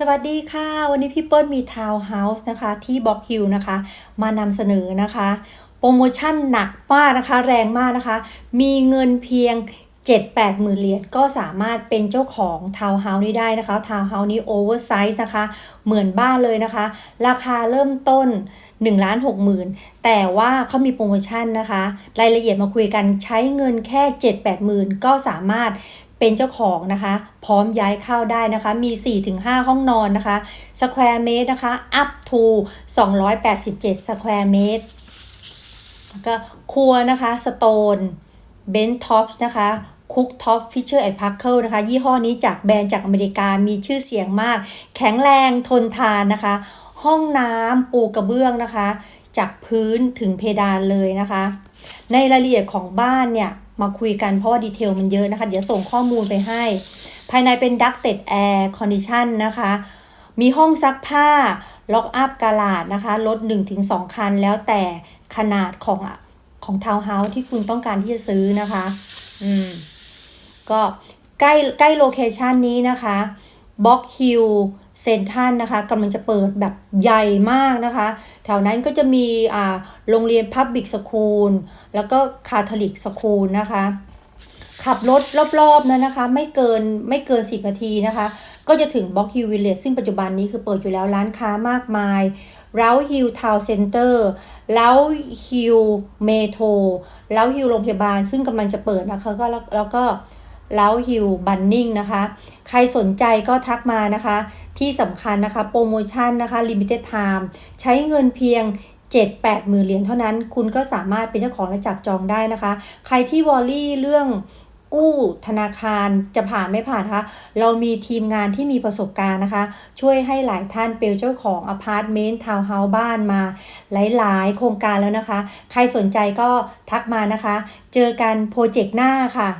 สวัสดีค่ะ วันนี้พี่เปิ้ลมีทาวน์เฮาส์นะคะที่บ็อกฮิลนะคะ มานำเสนอนะคะ โปรโมชั่นหนักมากนะคะ แรงมากนะคะ มีเงินเพียง 7-8หมื่นเหรียญก็สามารถเป็นเจ้าของทาวน์เฮาส์นี้ได้นะคะ ทาวน์เฮาส์นี้โอเวอร์ไซส์นะคะ เหมือนบ้านเลยนะคะ ราคาเริ่มต้น1ล้าน6หมื่นแต่ว่าเขามีโปรโมชั่นนะคะ รายละเอียดมาคุยกันใช้เงินแค่ 7-8หมื่นก็สามารถ เป็นเจ้าของนะคะ พร้อมย้ายเข้าได้นะคะ มี 4-5 ห้องนอนนะคะสแควร์เมตรนะคะ up to 287สแควร์เมตรแล้วก็ครัวนะคะสโตนเบนท็อปนะคะคุกท็อปฟิชเชอร์แอนด์พัคเคิลนะคะ ยี่ห้อนี้จากแบรนด์จากอเมริกา มีชื่อเสียงมาก แข็งแรงทนทานนะคะ ห้องน้ำปูกระเบื้องนะคะ จากพื้นถึงเพดานเลยนะคะ ในรายละเอียดของบ้านเนี่ยมาคุยกันเพราะว่าดีเทลมันเยอะนะคะ เดี๋ยวส่งข้อมูลไปให้ ภายในเป็น ducted air condition นนะคะ มีห้องซักผ้าล็อกอัพกาลาดนะคะรถ1-2 คันแล้วแต่ขนาดของอะของทาวน์เฮาส์ที่คุณต้องการที่จะซื้อนะคะ อืม ก็ใกล้ใกล้โลเคชันนี้นะคะ บ็อกฮิลเซนทันนะคะกำลังจะเปิดแบบใหญ่มากนะคะ แถวนั้นก็จะมีอ่าโรงเรียนพับบิกสคูลแล้วก็คาทอลิกสคูลนะคะ ขับรถรอบๆนั้นนะคะ ไม่เกินไม่เกิน 10 นาทีนะคะ ก็จะถึงบ็อกฮิลวิลเลจซึ่งปัจจุบันนี้คือเปิดอยู่แล้วร้านค้ามากมายเล้าฮิลทาวเซ็นเตอร์เล้าฮิลเมโทรเล้าฮิลโรงพยาบาล ซึ่งกำลังจะเปิดนะคะก็แล้วแล้วก็ เล้าฮิลบันนิงนะคะ ใครสนใจก็ทักมานะคะ ที่สำคัญนะคะ โปรโมชั่นนะคะ Limited Time ใช้เงินเพียง7-8หมื่นเหรียญเท่านั้น คุณก็สามารถเป็นเจ้าของและจับจองได้นะคะ ใครที่วอลลี่เรื่องกู้ธนาคารจะผ่านไม่ผ่านคะ เรามีทีมงานที่มีประสบการณ์นะคะ ช่วยให้หลายท่านเป็นเจ้าของอพาร์ตเมนต์ทาวน์เฮาส์บ้านมา หลายๆ โครงการแล้วนะคะ ใครสนใจก็ทักมานะคะ เจอกันโปรเจกต์หน้าค่ะ